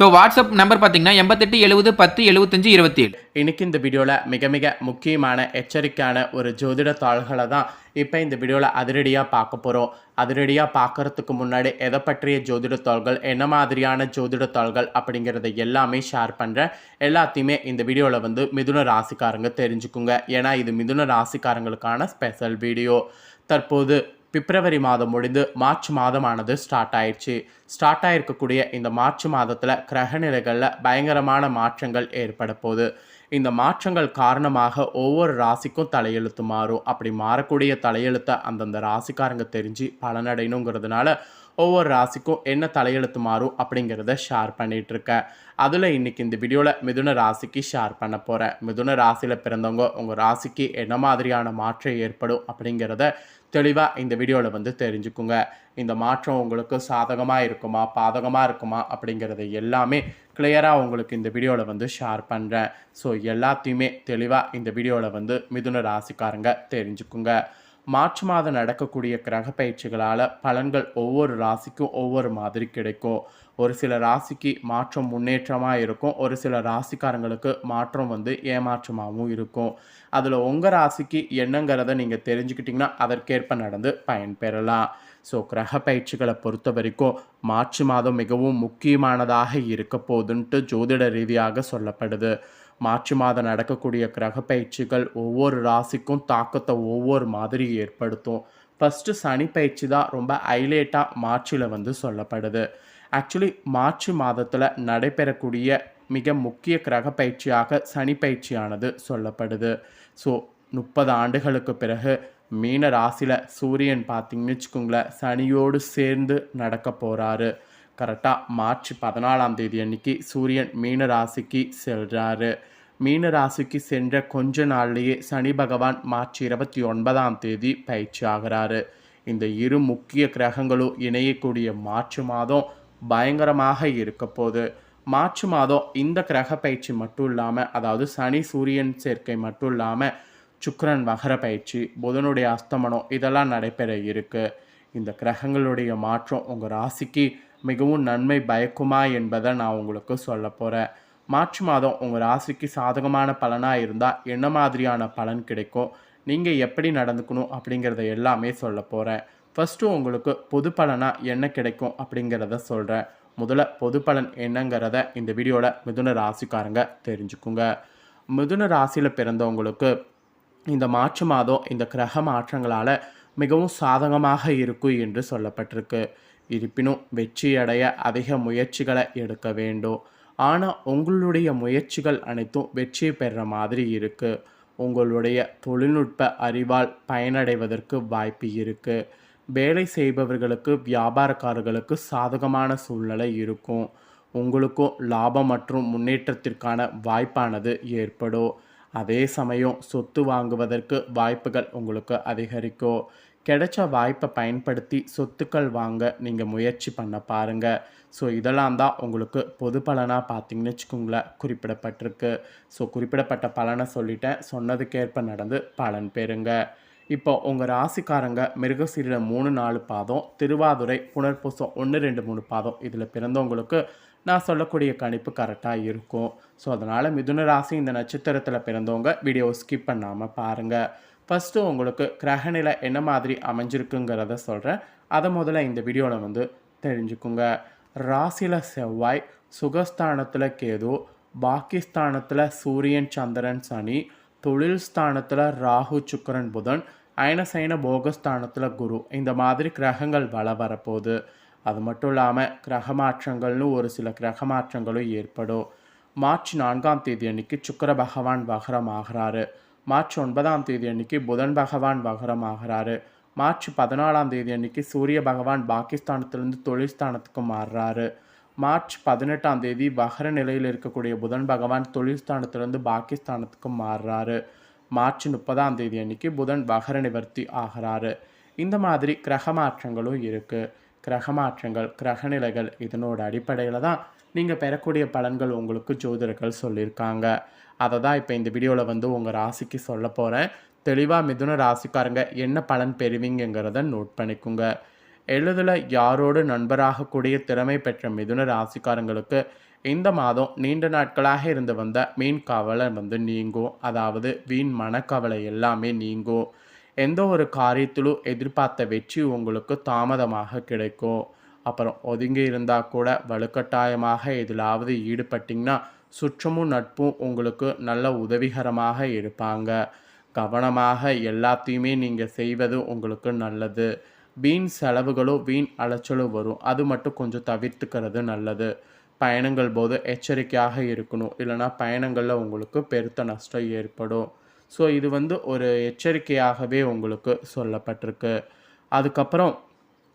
So WhatsApp number பார்த்தீங்கன்னா எண்பத்தெட்டு எழுபது பத்து எழுபத்தஞ்சு இருபத்தி ஏழு இன்னைக்கு இந்த வீடியோவில் மிக மிக முக்கியமான எச்சரிக்கையான ஒரு ஜோதிட தாள்களை தான் இப்போ இந்த வீடியோவில் அதிரடியாக பார்க்க போகிறோம் அதிரடியாக பார்க்கறதுக்கு முன்னாடி எதை பற்றிய ஜோதிட தாள்கள் என்ன மாதிரியான ஜோதிட தாள்கள் அப்படிங்கிறத எல்லாமே ஷேர் பண்ணுறேன் எல்லாத்தையுமே இந்த வீடியோவில் வந்து மிதுன ராசிக்காரங்க தெரிஞ்சுக்குங்க. ஏன்னா இது மிதுன ராசிக்காரங்களுக்கான ஸ்பெஷல் வீடியோ தற்போது பிப்ரவரி மாதம் முடிந்து மார்ச் மாதமானது ஸ்டார்ட் ஆயிடுச்சு. ஸ்டார்ட் ஆயிருக்கக்கூடிய இந்த மார்ச் மாதத்தில் கிரகநிலைகளில் பயங்கரமான மாற்றங்கள் ஏற்பட போகுது. இந்த மாற்றங்கள் காரணமாக ஒவ்வொரு ராசிக்கும் தலையெழுத்து மாறும். அப்படி மாறக்கூடிய தலையெழுத்தை அந்தந்த ராசிக்காரங்க தெரிஞ்சு பலனடையணுங்கிறதுனால ஒவ்வொரு ராசிக்கும் என்ன தலையெழுத்து மாறும் அப்படிங்கிறத ஷேர் பண்ணிகிட்டு இருக்கேன் அதில் இன்னைக்கு இந்த வீடியோவில் மிதுன ராசிக்கு ஷேர் பண்ண போகிறேன் மிதுன ராசியில் பிறந்தவங்க உங்கள் ராசிக்கு என்ன மாதிரியான மாற்றம் ஏற்படும் அப்படிங்கிறத தெளிவாக இந்த வீடியோவில் வந்து தெரிஞ்சுக்குங்க. இந்த மாற்றம் உங்களுக்கு சாதகமாக இருக்குமா பாதகமாக இருக்குமா அப்படிங்கிறத எல்லாமே கிளியராக உங்களுக்கு இந்த வீடியோவில் வந்து ஷேர் பண்ணுறேன் ஸோ எல்லாத்தையுமே தெளிவாக இந்த வீடியோவில் வந்து மிதுன ராசிக்காரங்க தெரிஞ்சுக்குங்க. மார்ச் மாதம் நடக்கக்கூடிய கிரக பயிற்சிகளால் பலன்கள் ஒவ்வொரு ராசிக்கும் ஒவ்வொரு மாதிரி கிடைக்கும். ஒரு சில ராசிக்கு மாற்றம் முன்னேற்றமாக இருக்கும். ஒரு சில ராசிக்காரங்களுக்கு மாற்றம் வந்து ஏமாற்றமாகவும் இருக்கும். அதில் உங்கள் ராசிக்கு என்னங்கிறத நீங்கள் தெரிஞ்சுக்கிட்டிங்கன்னா அதற்கேற்ப நடந்து பயன்பெறலாம். ஸோ கிரக பயிற்சிகளை பொறுத்த வரைக்கும் மார்ச் மாதம் மிகவும் முக்கியமானதாக இருக்க போகுதுன்ட்டு ஜோதிட ரீதியாக சொல்லப்படுது. மார்ச் மாதம் நடக்கக்கூடிய கிரக பயிற்சிகள் ஒவ்வொரு ராசிக்கும் தாக்கத்தை ஒவ்வொரு மாதிரி ஏற்படுத்தும். ஃபஸ்ட்டு சனி பயிற்சி தான் ரொம்ப ஹைலைட்டாக மார்ச்சில் வந்து சொல்லப்படுது. ஆக்சுவலி மார்ச் மாதத்தில் நடைபெறக்கூடிய மிக முக்கிய கிரக பயிற்சியாக சனி பயிற்சியானது சொல்லப்படுது. ஸோ முப்பது ஆண்டுகளுக்கு பிறகு மீன ராசியில் சூரியன் பார்த்தீங்கன்னு வச்சுக்கோங்களேன் சனியோடு சேர்ந்து நடக்க போகிறாரு கரெக்டாக மார்ச் பதினாலாம் தேதி அன்னைக்கு சூரியன் மீன ராசிக்கு செல்கிறாரு மீன ராசிக்கு சென்ற கொஞ்ச நாள்லேயே சனி பகவான் மார்ச் இருபத்தி ஒன்பதாம் தேதி பயிற்சி ஆகிறாரு. இந்த இரு முக்கிய கிரகங்களும் இணையக்கூடிய மார்ச் மாதம் பயங்கரமாக இருக்க போது மார்ச் மாதம் இந்த கிரக பயிற்சி மட்டும் இல்லாமல் அதாவது சனி சூரியன் சேர்க்கை மட்டும் இல்லாமல் சுக்கரன் வகர பயிற்சி புதனுடைய அஸ்தமனம் இதெல்லாம் நடைபெற இருக்கு. இந்த கிரகங்களுடைய மாற்றம் உங்கள் ராசிக்கு மிகவும் நன்மை பயக்குமா என்பதை நான் உங்களுக்கு சொல்ல போகிறேன் மார்ச் மாதம் உங்கள் ராசிக்கு சாதகமான பலனாக இருந்தால் என்ன மாதிரியான பலன் கிடைக்கும்? நீங்கள் எப்படி நடந்துக்கணும் அப்படிங்கிறத எல்லாமே சொல்ல போகிறேன் ஃபஸ்ட்டு உங்களுக்கு பொது பலனாக என்ன கிடைக்கும் அப்படிங்கிறத சொல்கிறேன் முதல்ல பொது பலன் என்னங்கிறத இந்த வீடியோவில் மிதுன ராசிக்காரங்க தெரிஞ்சுக்குங்க. மிதுன ராசியில் பிறந்தவங்களுக்கு இந்த மார்ச் மாதம் இந்த கிரக மாற்றங்களால் மிகவும் சாதகமாக இருக்கும் என்று சொல்லப்பட்டிருக்கு. இருப்பினும் வெற்றியடைய அதிக முயற்சிகளை எடுக்க வேண்டும். ஆனால் உங்களுடைய முயற்சிகள் அனைத்தும் வெற்றி பெற மாதிரி இருக்குது உங்களுடைய தொழில்நுட்ப அறிவால் பயனடைவதற்கு வாய்ப்பு இருக்குது வேலை செய்பவர்களுக்கு வியாபாரக்காரர்களுக்கு சாதகமான சூழ்நிலை இருக்கும். உங்களுக்கும் லாபம் மற்றும் முன்னேற்றத்திற்கான வாய்ப்பானது ஏற்படும். அதே சமயம் சொத்து வாங்குவதற்கு வாய்ப்புகள் உங்களுக்கு அதிகரிக்கும். கிடைச்ச வாய்ப்பை பயன்படுத்தி சொத்துக்கள் வாங்க நீங்கள் முயற்சி பண்ண பாருங்கள் ஸோ இதெல்லாம் தான் உங்களுக்கு பொது பலனாக பார்த்தீங்கன்னு வச்சுக்கோங்களேன் குறிப்பிடப்பட்டிருக்கு. ஸோ குறிப்பிடப்பட்ட பலனை சொல்லிட்டேன். சொன்னதுக்கேற்ப நடந்து பலன் பெறுங்க. இப்போ உங்கள் ராசிக்காரங்க மிருகசீரியில் மூணு நாலு பாதம் திருவாதுரை புனர்பூசம் ஒன்று ரெண்டு மூணு பாதம் இதில் பிறந்தவங்களுக்கு நான் சொல்லக்கூடிய கணிப்பு கரெக்டாக இருக்கும். ஸோ அதனால் மிதுன ராசி இந்த நட்சத்திரத்தில் பிறந்தவங்க வீடியோவை ஸ்கிப் பண்ணாமல் பாருங்கள் ஃபஸ்ட்டு உங்களுக்கு கிரகநிலை என்ன மாதிரி அமைஞ்சிருக்குங்கிறத சொல்கிறேன் அதை முதல்ல இந்த வீடியோவில் வந்து தெரிஞ்சுக்குங்க. ராசியில் செவ்வாய் சுகஸ்தானத்தில் கேது பாக்கிஸ்தானத்தில் சூரியன் சந்திரன் சனி தொழில் ஸ்தானத்தில் ராகு சுக்கரன் புதன் அயனசைன போகஸ்தானத்தில் குரு. இந்த மாதிரி கிரகங்கள் வள வரப்போகுது. அது மட்டும் இல்லாமல் கிரக மாற்றங்கள்னு ஒரு சில கிரக மாற்றங்களும் ஏற்படும். மார்ச் நான்காம் தேதி அன்னைக்கு சுக்கர பகவான் வகரம் ஆகிறாரு. மார்ச் ஒன்பதாம் தேதி அன்னைக்கு புதன் பகவான் வகரம் ஆகிறாரு. மார்ச் பதினாலாம் தேதி அன்னைக்கு சூரிய பகவான் பாகிஸ்தானத்திலிருந்து தொழில்ஸ்தானத்துக்கு மாறுறாரு. மார்ச் பதினெட்டாம் தேதி வகர நிலையில் இருக்கக்கூடிய புதன் பகவான் தொழில்ஸ்தானத்திலிருந்து பாகிஸ்தானத்துக்கு மாறுறாரு. மார்ச் முப்பதாம் தேதி அன்னைக்கு புதன் வகர நிவர்த்தி ஆகிறாரு. இந்த மாதிரி கிரக மாற்றங்களும் இருக்குது கிரக மாற்றங்கள் கிரகநிலைகள் இதனோட அடிப்படையில் தான் நீங்கள் பெறக்கூடிய பலன்கள் உங்களுக்கு ஜோதிடர்கள் சொல்லியிருக்காங்க. அதை தான் இப்போ இந்த வீடியோவில் வந்து உங்கள் ராசிக்கு சொல்ல போகிறேன் தெளிவாக மிதுன ராசிக்காரங்க என்ன பலன் பெறுவீங்கிறத நோட் பண்ணிக்கோங்க. எழுதில் யாரோடு நண்பராகக்கூடிய திறமை பெற்ற மிதுன ராசிக்காரங்களுக்கு இந்த மாதம் நீண்ட நாட்களாக இருந்து வந்த மீன் கவலை வந்து நீங்கும் அதாவது வீண் மனக்கவலை எல்லாமே நீங்கும் எந்த ஒரு காரியத்திலும் எதிர்பார்த்த வெற்றி உங்களுக்கு தாமதமாக கிடைக்கும். அப்புறம் ஒதுங்கி இருந்தால் கூட வலுக்கட்டாயமாக எதிலாவது ஈடுபட்டிங்கன்னா சுற்றமும் நட்பும் உங்களுக்கு நல்ல உதவிகரமாக இருப்பாங்க. கவனமாக எல்லாத்தையுமே நீங்கள் செய்வது உங்களுக்கு நல்லது. வீண் செலவுகளும் வீண் அலைச்சலும் வரும். அது மட்டும் கொஞ்சம் தவிர்த்துக்கிறது நல்லது. பயணங்கள் போது எச்சரிக்கையாக இருக்கணும். இல்லைனா பயணங்களில் உங்களுக்கு பெருத்த நஷ்டம் ஏற்படும். ஸோ இது வந்து ஒரு எச்சரிக்கையாகவே உங்களுக்கு சொல்லப்பட்டிருக்கு. அதுக்கப்புறம்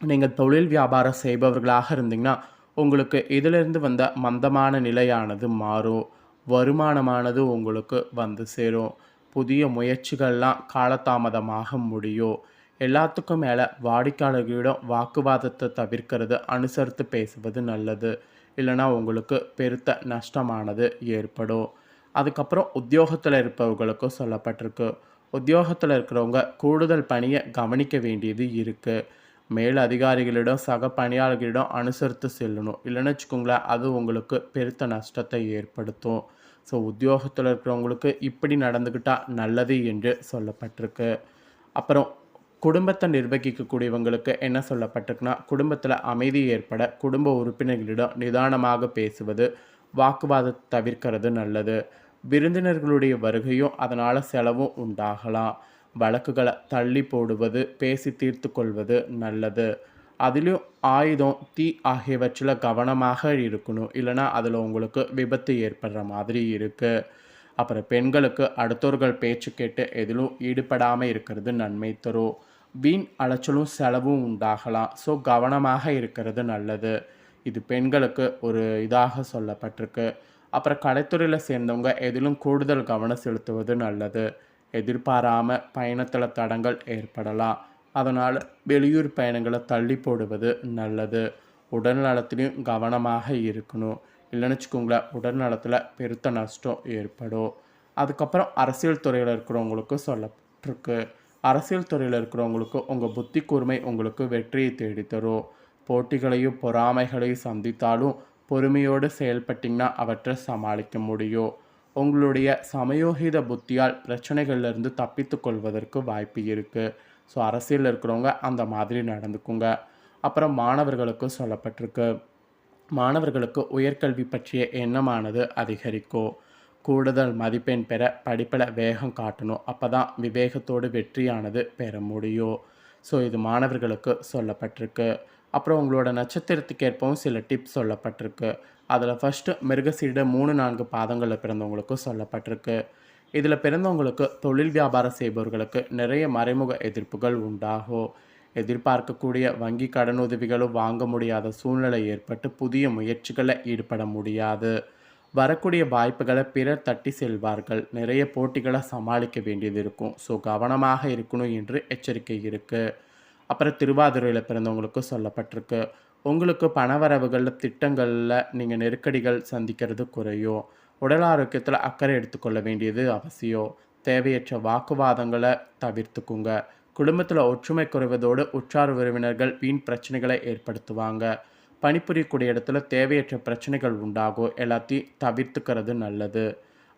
நீங்கள் தொழில் வியாபாரம் செய்பவர்களாக இருந்தீங்கன்னா உங்களுக்கு இதிலிருந்து வந்த மந்தமான நிலையானது மாறும். வருமானமானது உங்களுக்கு வந்து சேரும். புதிய முயற்சிகள்லாம் காலதாமதமாக முடியும். எல்லாத்துக்கும் மேலே வாடிக்கையாளர்களிடம் வாக்குவாதத்தை தவிர்க்கிறது அனுசரித்து பேசுவது நல்லது. இல்லைனா உங்களுக்கு பெருத்த நஷ்டமானது ஏற்படும். அதுக்கப்புறம் உத்தியோகத்தில் இருப்பவர்களுக்கும் சொல்லப்பட்டிருக்கு. உத்தியோகத்தில் இருக்கிறவங்க கூடுதல் பணியை கவனிக்க வேண்டியது இருக்குது மேல் அதிகாரிகளிடம் சக பணியாளர்களிடம் அனுசரித்து செல்லணும். இல்லைன்னு வச்சுக்கோங்களேன் அது உங்களுக்கு பெருத்த நஷ்டத்தை ஏற்படுத்தும். ஸோ உத்தியோகத்தில் இருக்கிறவங்களுக்கு இப்படி நடந்துக்கிட்டால் நல்லது என்று சொல்லப்பட்டிருக்கு. அப்புறம் குடும்பத்தை நிர்வகிக்கக்கூடியவங்களுக்கு என்ன சொல்லப்பட்டிருக்குன்னா குடும்பத்தில் அமைதி ஏற்பட குடும்ப உறுப்பினர்களிடம் நிதானமாக பேசுவது வாக்குவாதத்தை தவிர்க்கிறது நல்லது. விருந்தினர்களுடைய வருகையும் அதனால் செலவும் உண்டாகலாம். வழக்குகளை தள்ளி போடுவது பேசி தீர்த்து கொள்வது நல்லது. அதிலும் ஆயுதம் தீ ஆகியவற்றில் கவனமாக இருக்கணும். இல்லைனா அதில் உங்களுக்கு விபத்து ஏற்படுற மாதிரி இருக்குது அப்புறம் பெண்களுக்கு அடுத்தவர்கள் பேச்சு கேட்டு எதிலும் ஈடுபடாமல் இருக்கிறது நன்மை தரும். வீண் அலைச்சலும் செலவும் உண்டாகலாம். ஸோ கவனமாக இருக்கிறது நல்லது. இது பெண்களுக்கு ஒரு இதாக சொல்லப்பட்டிருக்கு. அப்புறம் கலைத்துறையில் சேர்ந்தவங்க எதிலும் கூடுதல் கவனம் செலுத்துவது நல்லது. எதிர்பாராம பயணத்தில் தடங்கள் ஏற்படலாம். அதனால் வெளியூர் பயணங்களை தள்ளி போடுவது நல்லது. உடல் நலத்திலையும் கவனமாக இருக்கணும். இல்லைன்னு வச்சுக்கோங்களேன் உடல் நலத்தில் பெருத்த நஷ்டம் ஏற்படும். அதுக்கப்புறம் அரசியல் துறையில் இருக்கிறவங்களுக்கு சொல்லப்பட்டிருக்கு. அரசியல் துறையில் இருக்கிறவங்களுக்கு உங்கள் புத்தி கூர்மை உங்களுக்கு வெற்றியை தேடித்தரும். போட்டிகளையும் பொறாமைகளையும் சந்தித்தாலும் பொறுமையோடு செயல்பட்டிங்கன்னா அவற்றை சமாளிக்க முடியும். உங்களுடைய சமயோகித புத்தியால் பிரச்சனைகள்லேருந்து தப்பித்து கொள்வதற்கு வாய்ப்பு இருக்குது ஸோ அரசியலில் இருக்கிறவங்க அந்த மாதிரி நடந்துக்குங்க. அப்புறம் மாணவர்களுக்கு சொல்லப்பட்டிருக்கு. மாணவர்களுக்கு உயர்கல்வி பற்றிய எண்ணமானது அதிகரிக்கும் கூடுதல் மதிப்பெண் பெற படிப்பில் வேகம் காட்டணும். அப்போ தான் விவேகத்தோடு வெற்றியானது பெற முடியும் ஸோ இது மாணவர்களுக்கு சொல்லப்பட்டிருக்கு. அப்புறம் உங்களோட நட்சத்திரத்துக்கு ஏற்பவும் சில டிப்ஸ் சொல்லப்பட்டிருக்கு. அதில் ஃபஸ்ட்டு மிருகசீட மூணு நான்கு பாதங்களில் பிறந்தவங்களுக்கும் சொல்லப்பட்டிருக்கு. இதில் பிறந்தவங்களுக்கு தொழில் வியாபாரம் செய்பவர்களுக்கு நிறைய மறைமுக எதிர்ப்புகள் உண்டாகும். எதிர்பார்க்கக்கூடிய வங்கி கடனுதவிகளும் வாங்க முடியாத சூழ்நிலை ஏற்பட்டு புதிய முயற்சிகளில் ஈடுபட முடியாது. வரக்கூடிய வாய்ப்புகளை பிறர் தட்டி செல்வார்கள். நிறைய போட்டிகளை சமாளிக்க வேண்டியது இருக்கும். ஸோ கவனமாக இருக்கணும் என்று எச்சரிக்கை இருக்குது அப்புறம் திருவாதிரையில் பிறந்தவங்களுக்கு சொல்லப்பட்டிருக்கு. உங்களுக்கு பணவரவுகளில் திட்டங்களில் நீங்கள் நெருக்கடிகள் சந்திக்கிறது குறையும் உடல் ஆரோக்கியத்தில் அக்கறை எடுத்துக்கொள்ள வேண்டியது அவசியம் தேவையற்ற வாக்குவாதங்களை தவிர்த்துக்குங்க. குடும்பத்தில் ஒற்றுமை குறைவதோடு உற்றார் உறவினர்கள் வீண் பிரச்சனைகளை ஏற்படுத்துவாங்க. பணிபுரியக்கூடிய இடத்துல தேவையற்ற பிரச்சனைகள் உண்டாகும் எல்லாத்தையும் தவிர்த்துக்கிறது நல்லது.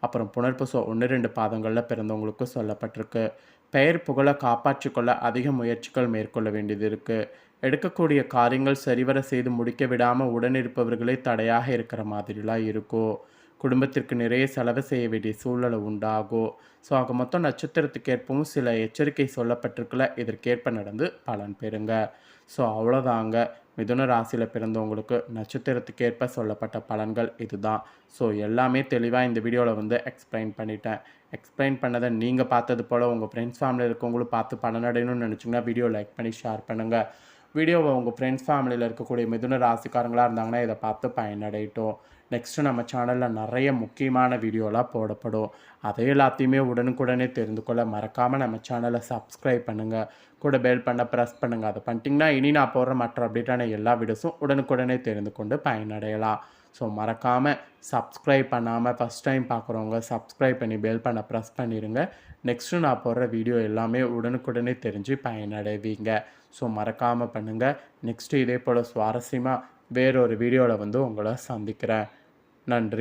அப்புறம் புனர்பூச ஒன்று ரெண்டு பாதங்களில் பிறந்தவங்களுக்கு சொல்லப்பட்டிருக்கு. பெயர் புகழை காப்பாற்றிக்கொள்ள அதிக முயற்சிகள் மேற்கொள்ள வேண்டியது இருக்குது எடுக்கக்கூடிய காரியங்கள் சரிவர செய்து முடிக்க விடாமல் உடனிருப்பவர்களே தடையாக இருக்கிற மாதிரிலாம் இருக்கும் குடும்பத்திற்கு நிறைய செலவு செய்ய வேண்டிய சூழ்நிலை உண்டாகும் ஸோ ஆக மொத்தம் நட்சத்திரத்துக்கு ஏற்பவும் சில எச்சரிக்கை சொல்லப்பட்டிருக்குல. இதற்கேற்ப நடந்து பலன் பெறுங்க. ஸோ அவ்வளோதாங்க. மிதுன ராசியில் பிறந்தவங்களுக்கு நட்சத்திரத்துக்கு ஏற்ப சொல்லப்பட்ட பலன்கள் இதுதான். ஸோ எல்லாமே தெளிவாக இந்த வீடியோவில் வந்து எக்ஸ்பிளைன் பண்ணிட்டேன். எக்ஸ்பிளைன் பண்ணதை நீங்கள் பார்த்தது போல் உங்கள் ஃப்ரெண்ட்ஸ் ஃபேமிலியில் இருக்கவங்களும் பார்த்து பலனடையணும்னு நினச்சிங்கன்னா வீடியோ லைக் பண்ணி ஷேர் பண்ணுங்கள் வீடியோவை உங்கள் ஃப்ரெண்ட்ஸ் ஃபேமிலியில் இருக்கக்கூடிய மிதுன ராசிக்காரங்களாக இருந்தாங்கன்னா இதை பார்த்து பயனடையட்டும். நெக்ஸ்ட்டு நம்ம சேனலில் நிறைய முக்கியமான வீடியோலாம் போடப்படும். அதை எல்லாத்தையுமே உடனுக்குடனே தெரிந்து கொள்ள மறக்காமல் நம்ம சேனலை சப்ஸ்கிரைப் பண்ணுங்கள் கூட பெல் பண்ண ப்ரெஸ் பண்ணுங்கள் அதை பண்ணிட்டிங்கன்னா இனி நான் போடுற மற்ற அப்டேட்டான எல்லா வீடியோஸும் உடனுக்குடனே தெரிந்து கொண்டு பயனடையலாம். ஸோ மறக்காமல் சப்ஸ்கிரைப் பண்ணாமல் ஃபஸ்ட் டைம் பார்க்குறவங்க சப்ஸ்கிரைப் பண்ணி பெல் பண்ண ப்ரெஸ் பண்ணிடுங்க நெக்ஸ்ட்டு நான் போடுற வீடியோ எல்லாமே உடனுக்குடனே தெரிஞ்சு பயனடைவீங்க. ஸோ மறக்காமல் பண்ணுங்கள் நெக்ஸ்ட்டு இதே போல் சுவாரஸ்யமாக வேறொரு வீடியோவில் வந்து உங்களை சந்திக்கிறேன். நன்றி.